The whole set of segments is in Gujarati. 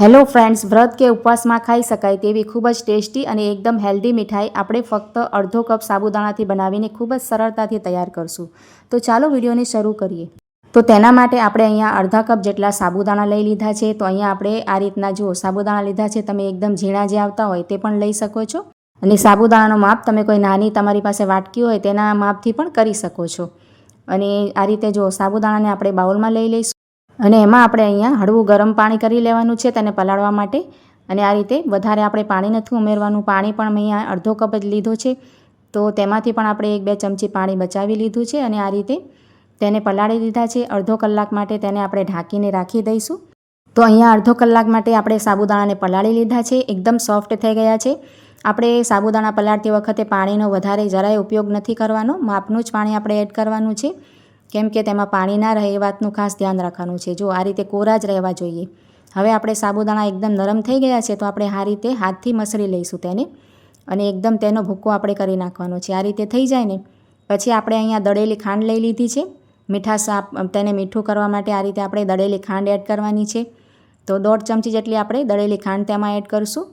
હેલો ફ્રેન્ડ્સ, વ્રત કે ઉપવાસમાં ખાઈ શકાય તેવી ખૂબ જ ટેસ્ટી અને એકદમ હેલ્ધી મીઠાઈ આપણે ફક્ત અડધો કપ સાબુદાણાથી બનાવીને ખૂબ જ સરળતાથી તૈયાર કરશું. તો ચાલો વિડીયોને શરૂ કરીએ. તો તેના માટે આપણે અહીંયા અડધા કપ જેટલા સાબુદાણા લઈ લીધા છે. તો અહીંયા આપણે આ રીતના જુઓ, સાબુદાણા લીધા છે, તમે એકદમ ઝીણા જે આવતા હોય તે પણ લઈ શકો છો. અને સાબુદાણાનો માપ તમે કોઈ નાની તમારી પાસે વાટકી હોય તેના માપથી પણ કરી શકો છો. અને આ રીતે જો સાબુદાણાને આપણે બાઉલમાં લઈ લઈશું. અને એમાં આપણે અહીંયા હળવું ગરમ પાણી કરી લેવાનું છે તેને પલાળવા માટે. અને આ રીતે વધારે આપણે પાણી નથી ઉમેરવાનું. પાણી પણ મેં અહીંયા અડધો કપ જ લીધો છે. તો તેમાંથી પણ આપણે એક બે ચમચી પાણી બચાવી લીધું છે અને આ રીતે તેને પલાળી દીધા છે. અડધો કલાક માટે તેને આપણે ઢાંકીને રાખી દઈશું. તો અહીંયા અડધો કલાક માટે આપણે સાબુદાણાને પલાળી લીધા છે. એકદમ સોફ્ટ થઈ ગયા છે. આપણે સાબુદાણા પલાળતી વખતે પાણીનો વધારે જરાય ઉપયોગ નથી કરવાનો. માપનું જ પાણી આપણે એડ કરવાનું છે. કેમ કે તેમાં પાણી ના રહે એ વાતનું ખાસ ધ્યાન રાખવાનું છે. જો આ રીતે કોરા જ રહેવા જોઈએ. હવે આપણે સાબુદાણા એકદમ નરમ થઈ ગયા છે તો આપણે આ રીતે હાથથી મસળી લઈશું તેને અને એકદમ તેનો ભૂક્કો આપણે કરી નાખવાનો છે. આ રીતે થઈ જાય ને પછી આપણે અહીંયા દળેલી ખાંડ લઈ લીધી છે. મીઠાશ તેને મીઠું કરવા માટે આ રીતે આપણે દળેલી ખાંડ એડ કરવાની છે. તો દોઢ ચમચી જેટલી આપણે દળેલી ખાંડ તેમાં એડ કરીશું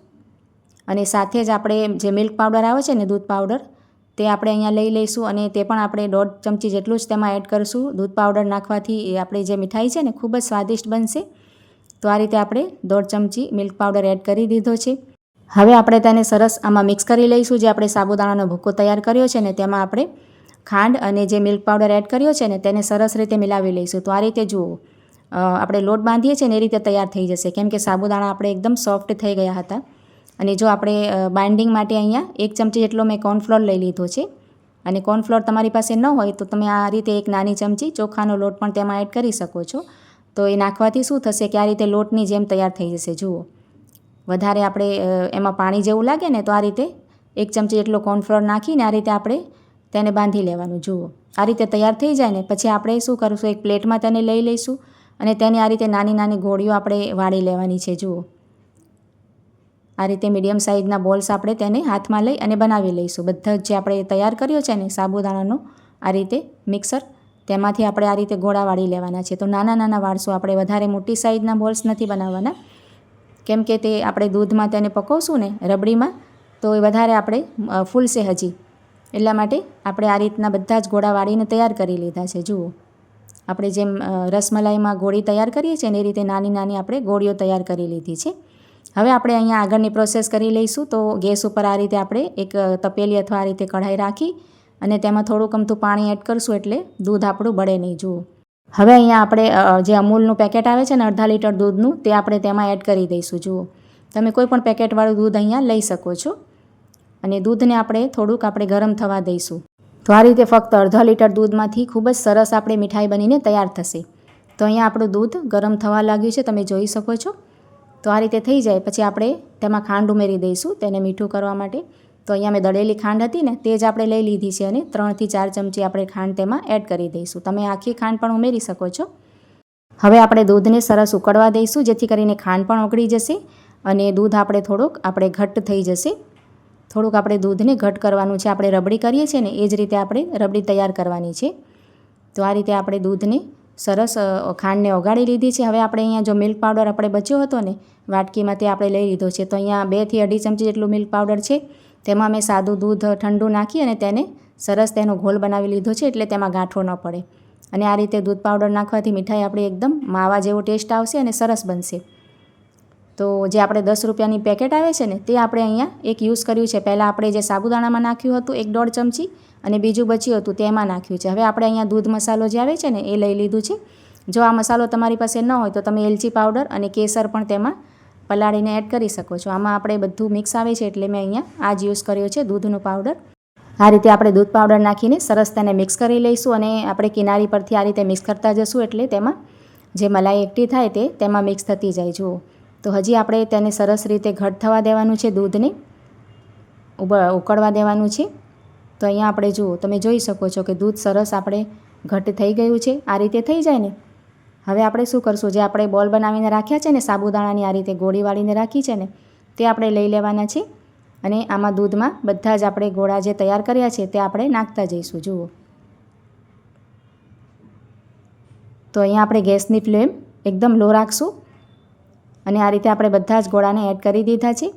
અને સાથે જ આપણે જે મિલ્ક પાવડર આવે છે ને દૂધ પાવડર તે આપણે અહીંયા લઈ લઈશું અને તે પણ આપણે દોઢ ચમચી જેટલું જ તેમાં એડ કરીશું. દૂધ પાવડર નાખવાથી એ આપણી જે મીઠાઈ છે ને ખૂબ જ સ્વાદિષ્ટ બનશે. તો આ રીતે આપણે દોઢ ચમચી મિલ્ક પાવડર એડ કરી દીધો છે. હવે આપણે તેને સરસ આમાં મિક્સ કરી લઈશું જે આપણે સાબુદાણાનો ભૂકો તૈયાર કર્યો છે ને તેમાં આપણે ખાંડ અને જે મિલ્ક પાવડર એડ કર્યો છે ને તેને સરસ રીતે મિલાવી લઈશું. તો આ રીતે જુઓ આપણે લોટ બાંધીએ છીએ ને એ રીતે તૈયાર થઈ જશે. કેમ કે સાબુદાણા આપણે એકદમ સોફ્ટ થઈ ગયા હતા. અને જો આપણે બાઇન્ડિંગ માટે અહીંયા એક ચમચી જેટલો મેં કોર્નફ્લોર લઈ લીધો છે. અને કોર્નફ્લોર તમારી પાસે ન હોય તો તમે આ રીતે એક નાની ચમચી ચોખાનો લોટ પણ તેમાં એડ કરી શકો છો. તો એ નાખવાથી શું થશે કે આ રીતે લોટની જેમ તૈયાર થઈ જશે, જુઓ. વધારે આપણે એમાં પાણી જેવું લાગે ને તો આ રીતે એક ચમચી જેટલો કોર્નફ્લોર નાખીને આ રીતે આપણે તેને બાંધી લેવાનું, જુઓ. આ રીતે તૈયાર થઈ જાય ને પછી આપણે શું કરીશું, એક પ્લેટમાં તેને લઈ લઈશું અને તેની આ રીતે નાની નાની ગોળીઓ આપણે વાળી લેવાની છે, જુઓ. આ રીતે મીડિયમ સાઇઝના બોલ્સ આપણે તેને હાથમાં લઈ અને બનાવી લઈશું. બધા જ આપણે તૈયાર કર્યો છે ને, સાબુદાણાનો, આ રીતે મિક્સર, તેમાંથી આપણે આ રીતે ગોળા વાળી લેવાના છે. તો નાના નાના વાળશું આપણે વધારે મોટી સાઇઝના બોલ્સ નથી બનાવવાના. કેમ કે તે આપણે દૂધમાં તેને પકવશું ને, રબડીમાં, તો એ વધારે આપણે ફૂલશે હજી. એટલા માટે આપણે આ રીતના બધા જ ગોળા વાળીને તૈયાર કરી લીધા છે. જુઓ. આપણે જેમ રસમલાઈમાં ગોળી તૈયાર કરીએ છીએ ને, એ રીતે નાની નાની આપણે ગોળીઓ તૈયાર કરી લીધી છે. હવે આપણે અહીંયા આગળની પ્રોસેસ કરી લઈશું. તો ગેસ ઉપર આ રીતે આપણે એક તપેલી અથવા આ રીતે કઢાઈ રાખી અને તેમાં થોડુંક અમથું પાણી એડ કરશું એટલે દૂધ આપણું બળે નહીં. જુઓ. હવે અહીંયા આપણે જે અમૂલનું પેકેટ આવે છે ને અડધા લીટર દૂધનું, તે આપણે તેમાં એડ કરી દઈશું. જુઓ. તમે કોઈ પણ પેકેટવાળું દૂધ અહીંયા લઈ શકો છો. અને દૂધને આપણે થોડુંક આપણે ગરમ થવા દઈશું. તો આ રીતે ફક્ત અડધા લીટર દૂધમાંથી ખૂબ જ સરસ આપણે મીઠાઈ બનીને તૈયાર થશે. તો અહીંયા આપણું દૂધ ગરમ થવા લાગ્યું છે. તમે જોઈ શકો છો. તો આ રીતે થઈ જાય. પછી આપણે તેમાં ખાંડ ઉમેરી દઈશું તેને મીઠું કરવા માટે. તો અહીંયા મેં દળેલી ખાંડ હતી ને તે જ આપણે લઈ લીધી છે અને ત્રણથી ચાર ચમચી આપણે ખાંડ તેમાં એડ કરી દઈશું. તમે આખી ખાંડ પણ ઉમેરી શકો છો. હવે આપણે દૂધને સરસ ઉકળવા દઈશું જેથી કરીને ખાંડ પણ ઓગળી જશે અને દૂધ આપણે થોડુંક આપણે ઘટ્ટ થઈ જશે. થોડુંક આપણે દૂધને ઘટ કરવાનું છે. આપણે રબડી કરીએ છીએ ને એ જ રીતે આપણે રબડી તૈયાર કરવાની છે. તો આ રીતે આપણે દૂધને સરસ ખાંડને ઓગાળી લીધી છે. હવે આપણે અહીંયા જો મિલ્ક પાવડર આપણે બચ્યો હતો ને વાટકીમાં તે આપણે લઈ લીધો છે. તો અહીંયા બેથી અઢી ચમચી જેટલું મિલ્ક પાવડર છે. તેમાં મેં સાદું દૂધ, ઠંડુ નાખી અને તેને સરસ તેનો ઘોલ બનાવી લીધો છે એટલે તેમાં ગાંઠો ન પડે. અને આ રીતે દૂધ પાવડર નાખવાથી મીઠાઈ આપણી એકદમ માવા જેવો ટેસ્ટ આવશે અને સરસ બનશે. તો જે આપણે દસ રૂપિયાની પેકેટ આવે છે ને, તે આપણે અહીંયા એક યુઝ કર્યું છે. પહેલાં આપણે જે સાબુદાણામાં નાખ્યું હતું, એક દોઢ ચમચી, અને બીજું બચ્યું હતું, તેમાં નાખ્યું છે. હવે આપણે અહીંયા દૂધ મસાલો જે આવે છે ને, એ લઈ લીધું છે. જો આ મસાલો તમારી પાસે ન હોય, તો તમે એલચી પાવડર અને કેસર પણ તેમાં પલાળીને એડ કરી શકો છો. આમાં આપણે બધું મિક્સ આવે છે એટલે મેં અહીંયા આ જ યુઝ કર્યો છે દૂધનો પાવડર. આ રીતે આપણે દૂધ પાવડર નાખીને સરસ તેને મિક્સ કરી લઈશું અને આપણે કિનારી પરથી આ રીતે મિક્સ કરતા જશું એટલે તેમાં જે મલાઈ એકઠી થાય તે તેમાં મિક્સ થતી જાય. જુઓ. તો હજી આપણે તેને સરસ રીતે ઘટ થવા દેવાનું છે દૂધને. ઉબ, ઉકળવા દેવાનું છે. તો અહીંયા આપણે જુઓ, તમે જોઈ શકો છો કે દૂધ સરસ આપણે ઘટ થઈ ગયું છે. આ રીતે થઈ જાય ને? હવે આપણે શું કરશું? જે આપણે બોલ બનાવીને રાખ્યા છે ને, સાબુદાણાની આ રીતે ગોળી વાળીને રાખી છે ને, તે આપણે લઈ લેવાના છે. અને આમાં દૂધમાં બધા જ આપણે ગોળા જે તૈયાર કર્યા છે, તે આપણે નાખતા જઈશું. જુઓ. તો અહીંયા આપણે ગેસની ફ્લેમ એકદમ લો રાખશું. અને આ રીતે આપણે બધા જ ગોળાને એડ કરી દીધા છે.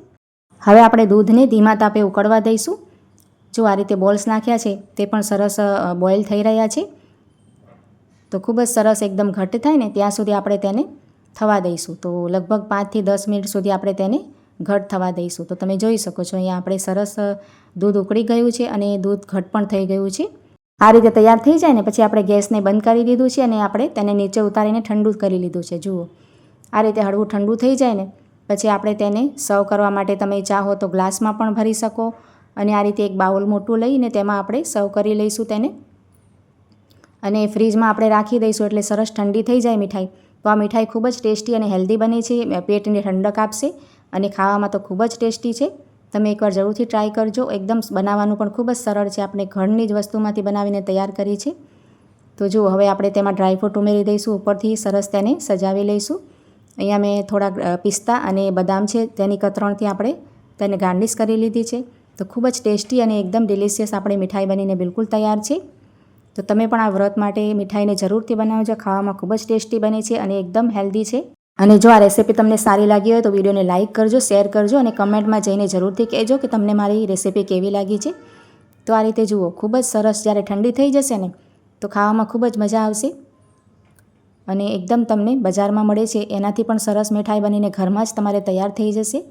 હવે આપણે દૂધને ધીમા તાપે ઉકળવા દઈશું. જો આ રીતે બોલ્સ નાખ્યા છે, તે પણ સરસ બોઇલ થઈ રહ્યા છે. તો ખૂબ જ સરસ એકદમ ઘટ્ટ થાય ને, ત્યાં સુધી આપણે તેને થવા દઈશું. તો લગભગ પાંચથી દસ મિનિટ સુધી આપણે તેને ઘટ થવા દઈશું. તો તમે જોઈ શકો છો, અહીંયા આપણે સરસ દૂધ ઉકળી ગયું છે અને દૂધ ઘટ પણ થઈ ગયું છે. આ રીતે તૈયાર થઈ જાય ને, પછી આપણે ગેસને બંધ કરી દીધું છે અને આપણે તેને નીચે ઉતારીને ઠંડુ કરી લીધું છે. જુઓ. આ રીતે હળવું ઠંડુ થઈ જાય ને, પછી આપણે તેને સર્વ કરવા માટે તમે ચાહો તો ગ્લાસમાં પણ ભરી શકો. અને આ રીતે એક બાઉલ મોટું લઈને તેમાં આપણે સર્વ કરી લઈશું તેને. અને ફ્રીજમાં આપણે રાખી દઈશું એટલે સરસ ઠંડી થઈ જાય મીઠાઈ. તો આ મીઠાઈ ખૂબ જ ટેસ્ટી અને હેલ્ધી બને છે પેટને ઠંડક આપશે અને ખાવામાં તો ખૂબ જ ટેસ્ટી છે. તમે એકવાર જરૂરથી ટ્રાય કરજો. એકદમ બનાવવાનું પણ ખૂબ જ સરળ છે. આપણે ઘરની જ વસ્તુમાંથી બનાવીને તૈયાર કરી છે. તો જુઓ, હવે આપણે તેમાં ડ્રાયફ્રૂટ ઉમેરી દઈશું. ઉપરથી સરસ તેને સજાવી લઈશું. અહીંયા મેં થોડાક પિસ્તા અને બદામ છે, તેની કતરણથી આપણે તેને ગાર્નિશ કરી લીધી છે. તો ખૂબ જ ટેસ્ટી અને એકદમ ડિલિશિયસ આપણી મીઠાઈ બનીને બિલકુલ તૈયાર છે. તો તમે પણ આ વ્રત માટે મીઠાઈને જરૂરથી બનાવજો, ખાવામાં ખૂબ જ ટેસ્ટી બને છે અને એકદમ હેલ્ધી છે. અને જો આ રેસીપી તમને સારી લાગી હોય તો વિડીયોને લાઇક કરજો, શેર કરજો અને કમેન્ટમાં જઈને જરૂરથી કહેજો કે તમને મારી રેસીપી કેવી લાગી છે. તો આ રીતે જુઓ, ખૂબ જ સરસ જ્યારે ઠંડી થઈ જશે ને, તો ખાવામાં ખૂબ જ મજા આવશે. અને એકદમ તમને બજારમાં મળે છે. એનાથી પણ સરસ મીઠાઈ બનીને ઘરમાં જ તમારે તૈયાર થઈ જશે.